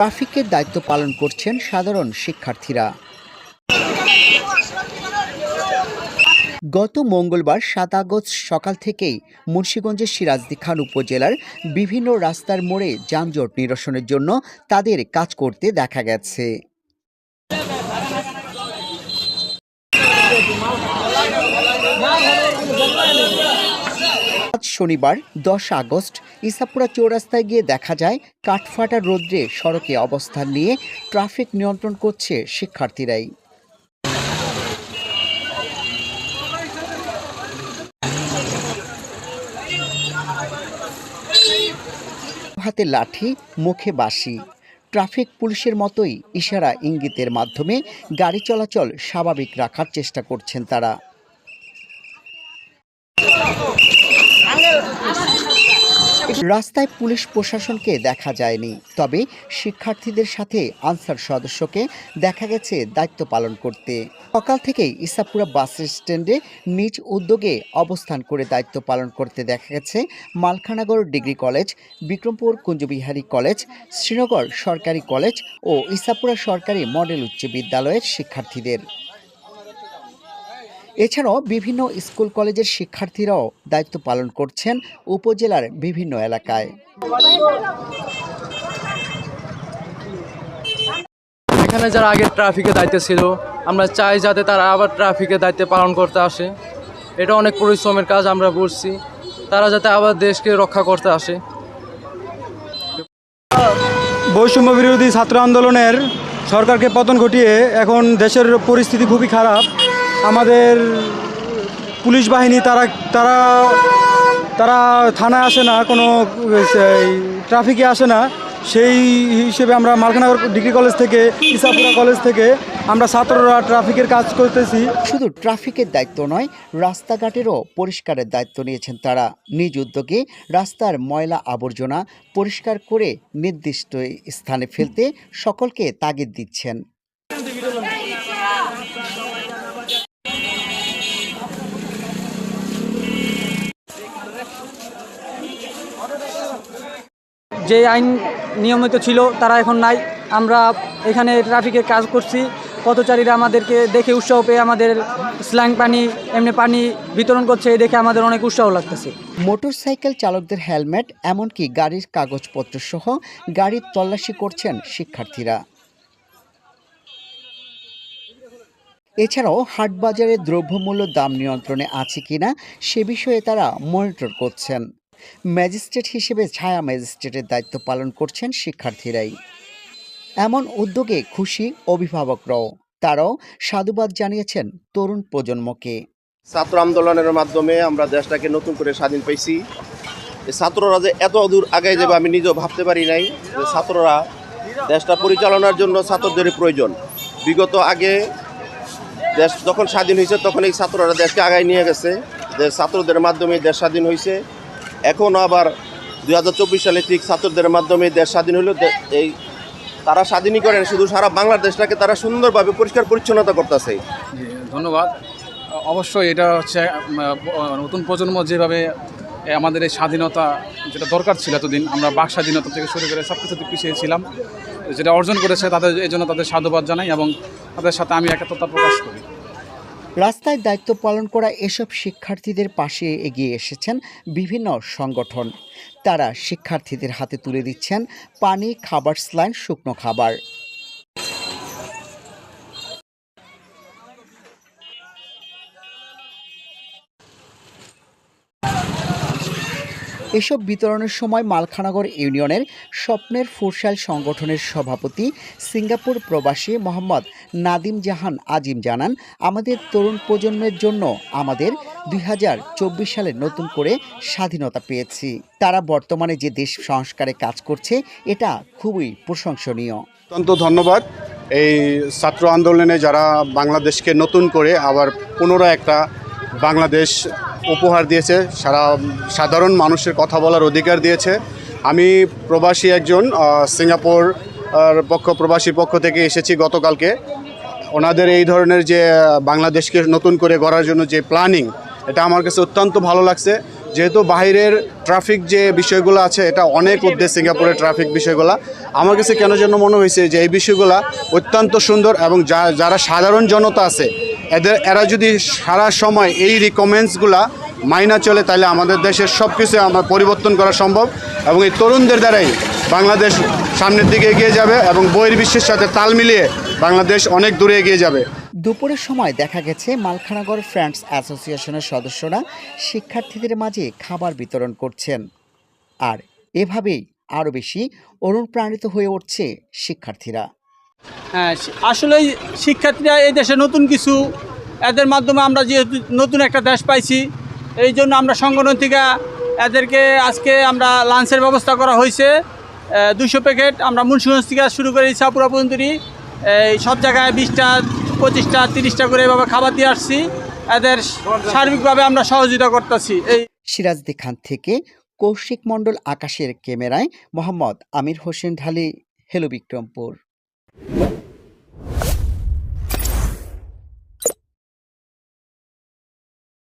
ট্রাফিকের দায়িত্ব পালন করছেন সাধারণ শিক্ষার্থীরা। গত মঙ্গলবার সাত আগস্ট সকাল থেকেই মুন্সীগঞ্জের সিরাজদি খান উপজেলার বিভিন্ন রাস্তার মোড়ে যানজট নিরসনের জন্য তাদের কাজ করতে দেখা গেছে। আজ শনিবার, দশ আগস্ট, ইসাপুরা চৌরাস্তায় গিয়ে দেখা যায়, কাঠফাটা রৌদ্রে সড়কে অবস্থান নিয়ে ট্রাফিক নিয়ন্ত্রণ করছে শিক্ষার্থীরাই। হাতে লাঠি, মুখে বাসি ট্রাফিক পুলিশের মতোই ইশারা ইঙ্গিতের মাধ্যমে গাড়ি চলাচল স্বাভাবিক রাখার চেষ্টা করছেন তারা। রাস্তায় পুলিশ প্রশাসনকে দেখা যায়নি। তবে শিক্ষার্থীদের সাথে আনসার সদস্যকে দেখা গেছে দায়িত্ব পালন করতে। সকাল থেকেই ইসাপুরা বাস স্ট্যান্ডে নিজ উদ্যোগে অবস্থান করে দায়িত্ব পালন করতে দেখা গেছে Malkhanagar degree college, Bikrampur Kunjabihari college, Sreenagar সরকারি কলেজ ও ইসাপুরা সরকারি মডেল উচ্চ বিদ্যালয়ের শিক্ষার্থীদের। এছাড়াও বিভিন্ন স্কুল কলেজের শিক্ষার্থীরাও দায়িত্ব পালন করছেন উপজেলার বিভিন্ন এলাকায়। এখানে যারা আগে ট্রাফিকের দায়িত্বে ছিল আমরা চাই যাতে তারা আবার ট্রাফিকের দায়িত্বে পালন করতে আসে। এটা অনেক পরিশ্রমের কাজ আমরা বলছি তারা যাতে আবার দেশকে রক্ষা করতে আসে। বৈষম্য বিরোধী ছাত্র আন্দোলনের সরকারকে পতন ঘটিয়ে এখন দেশের পরিস্থিতি খুবই খারাপ। আমাদের পুলিশ বাহিনী, তারা তারা তারা থানায় আসে না, কোনো ট্রাফিকে আসে না। সেই হিসেবে আমরা মালখানগর ডিগ্রি কলেজ থেকে, ইসাপুরা কলেজ থেকে আমরা ছাত্ররা ট্রাফিকের কাজ করতেছি। শুধু ট্রাফিকের দায়িত্ব নয়, রাস্তাঘাটেরও পরিষ্কারের দায়িত্ব নিয়েছেন তারা। নিজ উদ্যোগে রাস্তার ময়লা আবর্জনা পরিষ্কার করে নির্দিষ্ট স্থানে ফেলতে সকলকে তাগিদ দিচ্ছেন। যে আইন নিয়মিত ছিল, তারা এখন নাই। আমরা এখানে ট্রাফিকের কাজ করছি। পথচারীরা আমাদেরকে দেখে উৎসাহ পেয়ে আমাদের স্ল্যাং পানি, এমনি পানি বিতরণ করছে এই দেখে আমাদের অনেক উৎসাহ লাগতেছে। মোটরসাইকেল চালকদের হেলমেট, এমনকি গাড়ির কাগজপত্র সহ গাড়ির তল্লাশি করছেন শিক্ষার্থীরা। এছাড়াও হাটবাজারে দ্রব্যমূল্য দাম নিয়ন্ত্রণে আছে কিনা, সে বিষয়ে তারা মনিটর করছেন। ম্যাজিস্ট্রেট হিসেবে ছায়া ম্যাজিস্ট্রেটের দায়িত্ব পালন করছেন শিক্ষার্থীরাই। এমন উদ্যোগে খুশি অভিভাবকরাও। তারাও সাধুবাদ জানিয়েছেন তরুণ প্রজন্মকে। ছাত্র আন্দোলনের মাধ্যমে আমরা দেশটাকে নতুন করে স্বাধীন এই ছাত্ররা যে এত দূর আগে যাবে আমি নিজেও ভাবতে পারি নাই যে ছাত্ররা দেশটা পরিচালনার জন্য ছাত্রদের প্রয়োজন। বিগত আগে দেশ যখন স্বাধীন হয়েছে তখন এই ছাত্ররা দেশকে আগায় নিয়ে গেছে। যে ছাত্রদের মাধ্যমে দেশ স্বাধীন হয়েছে। এখনও আবার দুই হাজার চব্বিশ সালে ঠিক ছাত্রদের মাধ্যমে দেশ স্বাধীন হলো এই তারা স্বাধীনই করেন, শুধু সারা বাংলাদেশটাকে তারা সুন্দরভাবে পরিষ্কার পরিচ্ছন্নতা করতেছে। ধন্যবাদ। অবশ্যই এটা হচ্ছে নতুন প্রজন্ম যেভাবে আমাদের এই স্বাধীনতা যেটা দরকার ছিল এতদিন, আমরা বাক স্বাধীনতা থেকে শুরু করে সব কিছুতে পিছিয়ে ছিলাম। যেটা অর্জন করেছে তাদের, এই জন্য তাদের সাধুবাদ জানাই এবং তাদের সাথে আমি একাত্মতা প্রকাশ করি। রাস্তায় দায়িত্ব পালন করা এসব শিক্ষার্থীদের পাশে এগিয়ে এসেছেন বিভিন্ন সংগঠন। তারা শিক্ষার্থীদের হাতে তুলে দিচ্ছেন পানি, খাবার স্লাইন শুকনো খাবার। এসব বিতরণের সময় মালখানগর ইউনিয়নের স্বপ্নের ফুরসাল সংগঠনের সভাপতি সিঙ্গাপুর প্রবাসী মোহাম্মদ নাদিম জাহান আজিম জানান, আমাদের তরুণ প্রজন্মের জন্য আমাদের দুই সালে নতুন করে স্বাধীনতা পেয়েছি। তারা বর্তমানে যে দেশ সংস্কারে কাজ করছে, এটা খুবই প্রশংসনীয়। অত্যন্ত ধন্যবাদ। এই ছাত্র আন্দোলনে যারা বাংলাদেশকে নতুন করে আবার পুনরায় একটা বাংলাদেশ উপহার দিয়েছে। সারা সাধারণ মানুষের কথা বলার অধিকার দিয়েছে। আমি প্রবাসী একজন সিঙ্গাপুর পক্ষ প্রবাসী পক্ষ থেকে এসেছি গতকালকে। ওনাদের এই ধরনের যে বাংলাদেশকে নতুন করে গড়ার জন্য যে প্ল্যানিং এটা আমার কাছে অত্যন্ত ভালো লাগছে। যেহেতু বাইরের ট্রাফিক যে বিষয়গুলো আছে, এটা অনেক উদ্দেশ্য সিঙ্গাপুরের ট্রাফিক বিষয়গুলো। আমার কাছে কেন যেন মনে হয়েছে যে এই বিষয়গুলো অত্যন্ত সুন্দর এবং যারা সাধারণ জনতা আছে, এদের, এরা যদি সারা সময় এই রিকমেন্ডসগুলা মাইনা চলে, তাহলে আমাদের দেশের সব কিছু আমার পরিবর্তন করা সম্ভব এবং এই তরুণদের দ্বারাই বাংলাদেশ সামনের দিকে এগিয়ে যাবে এবং বহির্বিশ্বের সাথে তাল মিলিয়ে বাংলাদেশ অনেক দূরে এগিয়ে যাবে। দুপুরের সময় দেখা গেছে মালখানাগড় ফ্রেন্ডস অ্যাসোসিয়েশনের সদস্যরা শিক্ষার্থীদের মাঝে খাবার বিতরণ করছেন। আর এভাবেই আরও বেশি অনুপ্রাণিত হয়ে উঠছে শিক্ষার্থীরা। হ্যাঁ আসলেই শিক্ষার্থীরা এই দেশে নতুন কিছু, এদের মাধ্যমে আমরা যেহেতু নতুন একটা দেশ পাইছি, এই জন্য আমরা সংগঠন থেকে এদেরকে আজকে আমরা লাঞ্চের ব্যবস্থা করা হয়েছে। দুশো প্যাকেট আমরা মুন্সিগঞ্জ থেকে শুরু করে সাপুরা পর্যন্তই, এই সব জায়গায় বিশটা পঁচিশটা, তিরিশটা করে এভাবে খাবার দিয়ে আসছি। এদের সার্বিকভাবে আমরা সহযোগিতা করতেছি। এই সিরাজদি খান থেকে কৌশিক মণ্ডল আকাশের ক্যামেরায় মোহাম্মদ আমির হোসেন ঢালি, হেলো বিক্রমপুর।